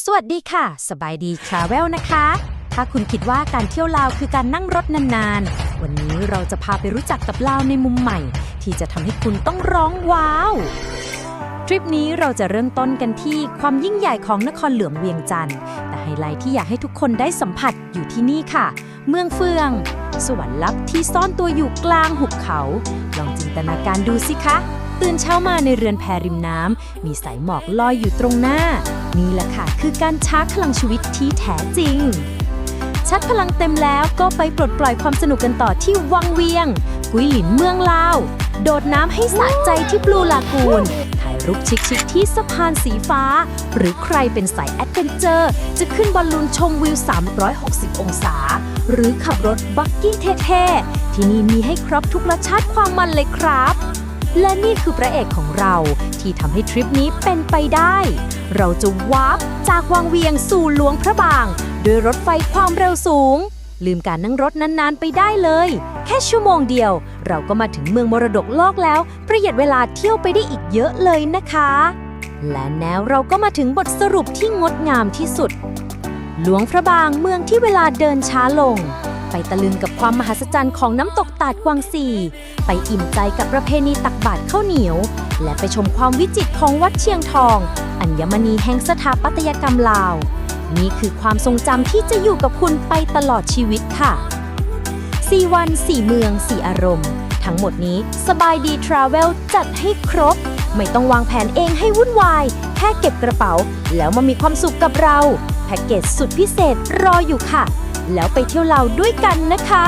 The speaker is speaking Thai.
สวัสดีค่ะ สบายดีทราเวลนะคะ ถ้าคุณคิดว่าการเที่ยวลาวคือการนั่งรถนานๆ วันนี้เราจะพาไปรู้จักกับลาวในมุมใหม่ ที่จะทำให้คุณต้องร้องว้าว ทริปนี้เราจะเริ่มต้นกันที่ความยิ่งใหญ่ของนครหลวงเวียงจันทร์ แต่ไฮไลท์ที่อยากให้ทุกคนได้สัมผัสอยู่ที่นี่ค่ะ เมืองเฟือง สวรรค์ลับที่ซ่อนตัวอยู่กลางหุบเขา ลองจินตนาการดูสิคะ ตื่นเช้ามาในเรือนแพริมน้ำ มีสายหมอกลอยอยู่ตรงหน้า นี่แหละค่ะคือการชาร์จพลังชีวิตที่แท้จริง ชัดพลังเต็มแล้วก็ไปปลดปล่อยความสนุกกันต่อที่วังเวียง กุยหลินเมืองลาว โดดน้ำให้สะใจที่บลูลากูนถ่ายรูปชิคๆที่สะพานสีฟ้า หรือใครเป็นสายแอดเวนเจอร์ จะขึ้นบอลลูนชมวิว 360 องศา หรือขับรถบักกี้เท่ๆ ที่นี่มีให้ครบทุกรสชาติความมันเลยครับ และนี่คือพระเอกของเราที่ทำให้ทริปนี้เป็นไปได้ เราจะวาร์ปจากวังเวียงสู่หลวงพระบาง ด้วยรถไฟความเร็วสูง ลืมการนั่งรถนานๆไปได้เลย แค่ชั่วโมงเดียว เราก็มาถึงเมืองมรดกโลกแล้ว ประหยัดเวลาเที่ยวไปได้อีกเยอะเลยนะคะ และแล้วเราก็มาถึงบทสรุปที่งดงามที่สุด หลวงพระบางเมืองที่เวลาเดินช้าลง ไปตะลึงกับความมหัศจรรย์ของน้ำตกตาดกวางซีไปอิ่มใจกับประเพณีตักบาตรข้าวเหนียว และไปชมความวิจิตรของวัดเชียงทอง อัญมณีแห่งสถาปัตยกรรมลาว นี่คือความทรงจำที่จะอยู่กับคุณไปตลอดชีวิตค่ะ4วัน 4 เมือง 4 อารมณ์ ทั้งหมดนี้สบายดีทราเวลจัดให้ครบ ไม่ต้องวางแผนเองให้วุ่นวาย แค่เก็บกระเป๋า แล้วมามีความสุขกับเรา แพ็กเกจสุดพิเศษรออยู่ค่ะ แล้วไปเที่ยวเราด้วยกันนะคะ